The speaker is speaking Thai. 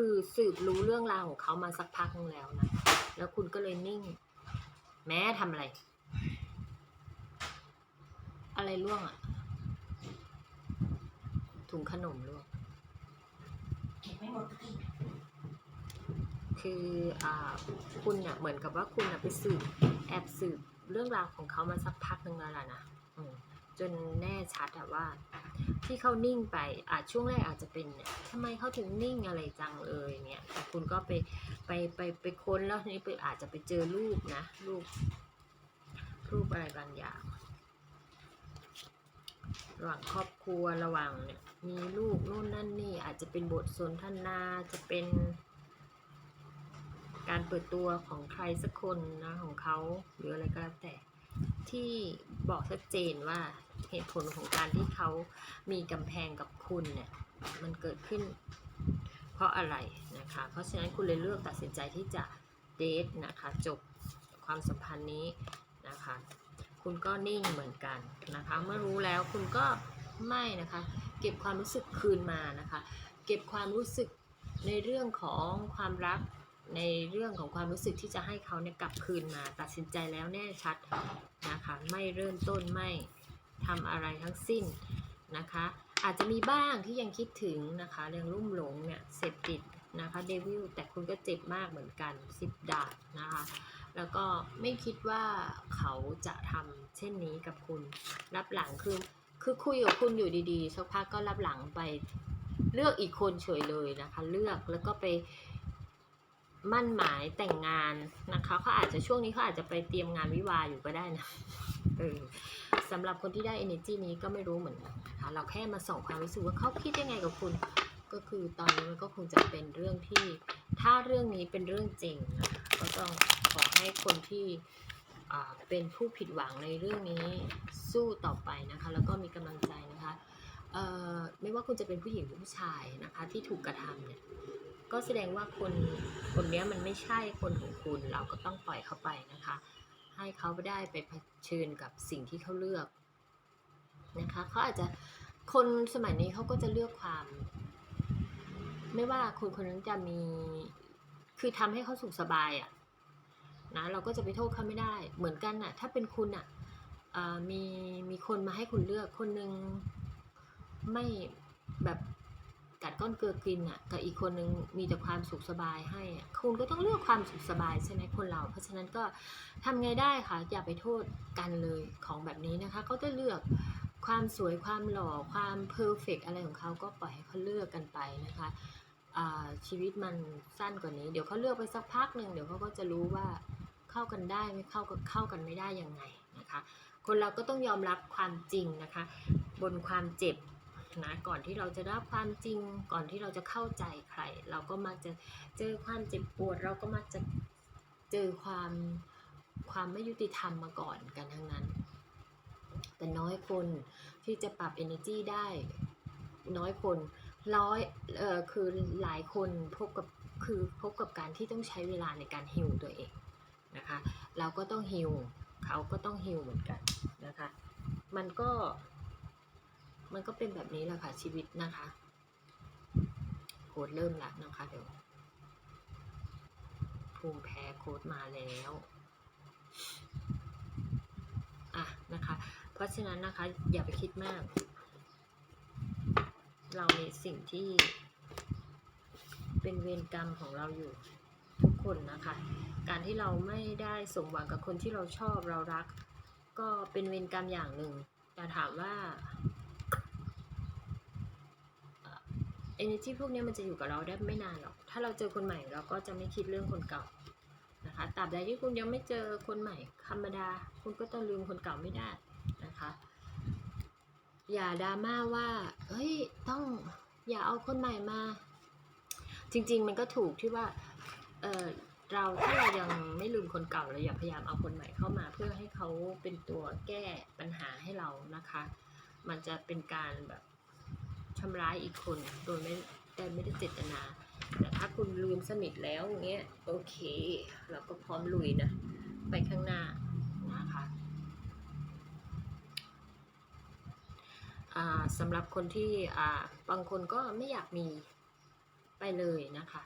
คือสืบรู้เรื่องราวของเขามาสักพักนึงแล้วนะ แล้วคุณก็เลยนิ่ง แม้ทำอะไร อะไรล่วงอะ่ะ ถุงขนมล่วง คืออ่าคุณเนี่ยเหมือนกับว่าคุณน่ะไปสืบแอบสืบเรื่องราวของเขามาสักพักหนึ่งแล้วล่ะนะอืม จนแน่ชัดอะว่า ที่เขานิ่งไปอาจช่วงแรกอาจจะเป็นเนี่ยทำไมเขาถึงนิ่งอะไรจังเลยเนี่ยคุณก็ไปไปไปไปค้นแล้วนี้ไปอาจจะไปเจอรูปนะรูปรูปอะไรบางอย่าง ระหว่างครอบครัวระหว่างเนี่ยมีลูกนู่นนั่นนี่อาจจะเป็นบทสนทนาจะเป็นการเปิดตัวของใครสักคนนะของเขาหรืออะไรก็แล้วแต่ที่บอกชัดเจนว่า เหตุผลของการที่เขามีกำแพงกับคุณเนี่ยมันเกิดขึ้นเพราะอะไรนะคะ เพราะฉะนั้นคุณเลยเลือกตัดสินใจที่จะเดทนะคะจบความสัมพันธ์นี้นะคะ คุณก็นิ่งเหมือนกันนะคะ เมื่อรู้แล้วคุณก็ไม่นะคะ เก็บความรู้สึกคืนมานะคะ เก็บความรู้สึกในเรื่องของความรักในเรื่องของความรู้สึกที่จะให้เขาเนี่ยกลับคืนมา ตัดสินใจแล้วแน่ชัดนะคะ ไม่เริ่มต้นไม่ ทำอะไรทั้งสิ้นนะคะ อาจจะมีบ้างที่ยังคิดถึงนะคะเรื่องรุ่มหลงเนี่ยเสพติดนะคะเดวิลแต่คุณก็เจ็บมากเหมือนกันสิบดาบนะคะแล้วก็ไม่คิดว่าเขาจะทำเช่นนี้กับคุณ รับหลังคือคือคุยกับคุณอยู่ดีๆสักพักก็รับหลังไปเลือกอีกคนเฉยเลยนะคะ เลือกแล้วก็ไปมั่นหมายแต่งงานนะคะเขาอาจจะช่วงนี้เขาอาจจะไปเตรียมงานวิวาอยู่ก็ได้นะเออ สำหรับคนที่ได้ energy นี้ก็ไม่รู้เหมือนกันนะคะ เราแค่มาส่องความรู้สึกว่าเขาคิดยังไงกับคุณ ก็คือตอนนี้มันก็คงจะเป็นเรื่องที่ ถ้าเรื่องนี้เป็นเรื่องจริงนะคะก็ต้องขอให้คนที่เป็นผู้ผิดหวังในเรื่องนี้สู้ต่อไปนะคะ แล้วก็มีกำลังใจนะคะไม่ว่าคุณจะเป็นผู้หญิงหรือผู้ชายนะคะ ที่ถูกกระทำเนี่ยก็แสดงว่าคนคนนี้มันไม่ใช่คนของคุณเราก็ต้องปล่อยเขาไปนะคะ ให้เขาได้ไปเผชิญกับสิ่งที่เขาเลือกนะคะเขาอาจจะคนสมัยนี้เขาก็จะเลือกความ ไม่ว่าคนคนนั้นจะมีคือทำให้เขาสุขสบายอะ่ะนะเราก็จะไปโทษเขาไม่ได้ เหมือนกันอะ ถ้าเป็นคุณอะอ่ามีมีคนมาให้คุณเลือกคนนึงไม่แบบ กัดก้อนเกลือกินอะกับอีกคนนึงมีแต่ความสุขสบายให้คุณก็ต้องเลือกความสุขสบายใช่ไหมคนเรา เพราะฉะนั้นก็ทำไงได้ค่ะอย่าไปโทษกันเลยของแบบนี้นะคะเขาจะเลือกความสวยความหล่อความเพอร์เฟกอะไรของเขาก็ปล่อยให้เขาเลือกกันไปนะคะชีวิตมันสั้นกว่านี้ เดี๋ยวเขาเลือกไปสักพักหนึ่งเดี๋ยวเขาก็จะรู้ว่าเข้ากันได้ไม่เข้ากันเข้ากันไม่ได้ยังไงนะคะ คนเราก็ต้องยอมรับความจริงนะคะ บนความเจ็บ นะก่อนที่เราจะรับความจริงก่อนที่เราจะเข้าใจใคร เราก็มักจะเจอความเจ็บปวด เราก็มักจะเจอความความไม่ยุติธรรมมาก่อนกันทั้งนั้น แต่น้อยคนที่จะปรับ energy ได้น้อยคนร้อยเอ่อคือหลายคนพบกับคือพบกับการที่ต้องใช้เวลาในการฮิวตัวเองนะคะเราก็ต้องฮิวเขาก็ต้องฮิวเหมือนกันนะคะ มันก็ มันก็เป็นแบบนี้แหละค่ะชีวิตนะคะโค้ดเริ่มละนะคะเดี๋ยวภูมิแพ้โค้ดมาแล้วอะนะคะ เพราะฉะนั้นนะคะ อย่าไปคิดมาก เรามีสิ่งที่เป็นเวรกรรมของเราอยู่ทุกคนนะคะ การที่เราไม่ได้สมหวังกับคนที่เราชอบเรารัก ก็เป็นเวรกรรมอย่างหนึ่งแต่ถามว่า เอเนจีพวกนี้มันจะอยู่กับเราได้ไม่นานหรอก ถ้าเราเจอคนใหม่เราก็จะไม่คิดเรื่องคนเก่านะคะตราบใดที่คุณยังไม่เจอคนใหม่ธรรมดา คุณก็ต้องลืมคนเก่าไม่ได้นะคะ อย่าดราม่าว่าเฮ้ยต้องอย่าเอาคนใหม่มา จริง ๆ มันก็ถูกที่ว่าเออเราถ้าเรายังไม่ลืมคนเก่าเราอย่าพยายามเอาคนใหม่เข้ามา เพื่อให้เขาเป็นตัวแก้ปัญหาให้เรานะคะ มันจะเป็นการแบบ ทำร้ายอีกคน โดยไม่แต่ไม่ได้เจตนา แต่ถ้าคุณลืมสนิทแล้วอย่างเงี้ยโอเค เราก็พร้อมลุยนะ ไปข้างหน้านะคะสำหรับคนที่บางคนก็ไม่อยากมีไปเลยนะคะ